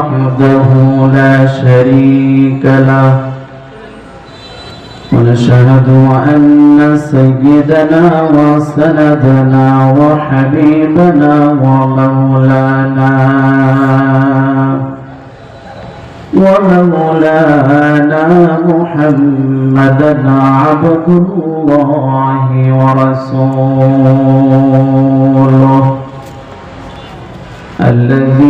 وحده لا شريك له. ونشهد أن سيدنا وسندنا وحبيبنا ومولانا ومولانا محمدا عبد الله ورسوله الذي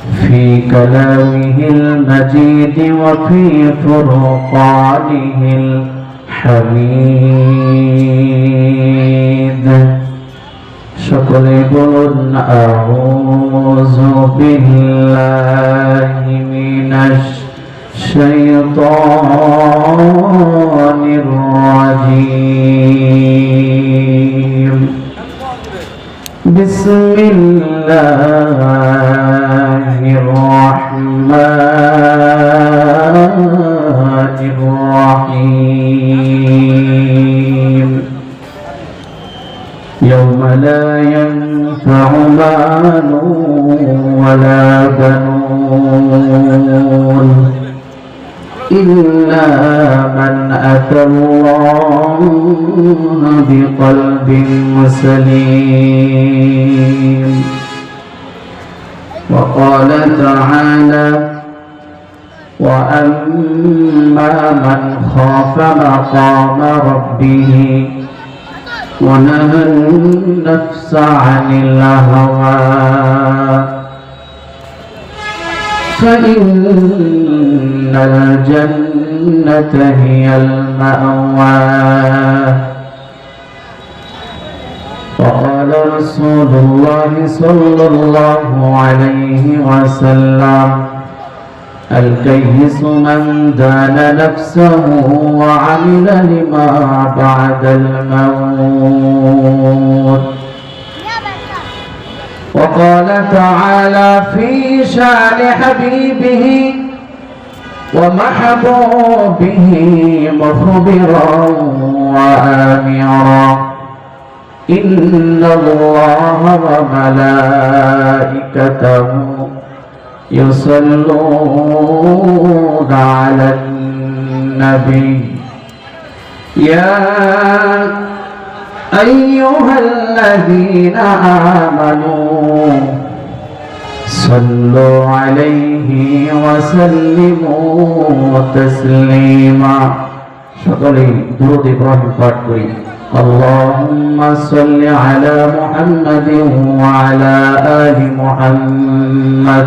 في كلامه المجيد وفي فرقانه الحميد. شكري أعوذ بالله من الشيطان الرجيم. بسم الله الرحيم يوم لا ينفع مال ولا بنون إلا من أتى الله بقلب سليم وقال تعالى وأما من خاف مقام ربه ونهى النفس عن الهوى. فإن الجنة هي المأوى. وقال رسول الله صلى الله عليه وسلم الكيس من دان نفسه وعمل لما بعد الموت. وقال تعالى في شان حبيبه ومحبوبه مخبرا وآمرا. إن الله وملائكته يصلون على النبي. يا أيها الذين آمنوا صلوا عليه وسلموا تسليما. شكري درود إبراهيم فاتوي اللهم صل على محمد وعلى آل محمد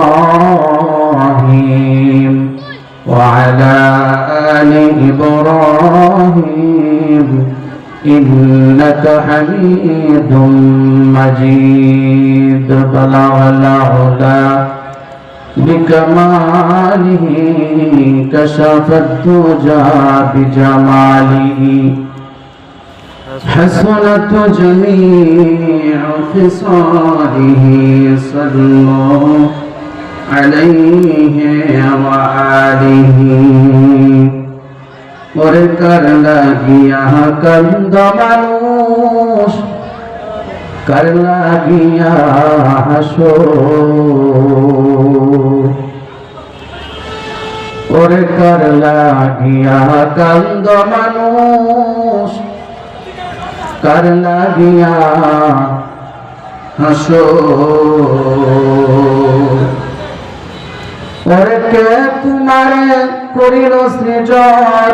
إبراهيم إنك حميد مجيد. بلغ العلا بكماله كشف الدجى بجماله. حسنت جميع خصاله صلوا عليه وآله. ওরে কার লাগিয়া কান্দ মানুষ কার লাগিয়া হাসো। ওরে কার লাগিয়া কান্দ মানুষ কার লাগিয়া হাসো। ওরে কে তোমারে করিল সৃজন,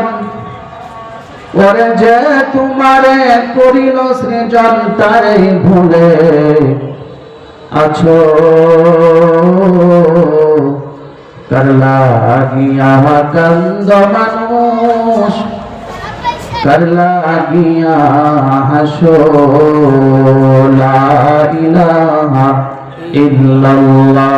ওরে যে তোমারে করিল সৃজন তারে ভুলে আছো। করলা গিয়া কন্দ মানুষ করলা গিয়া হাসো, লা ইলাহা ইল্লাল্লাহ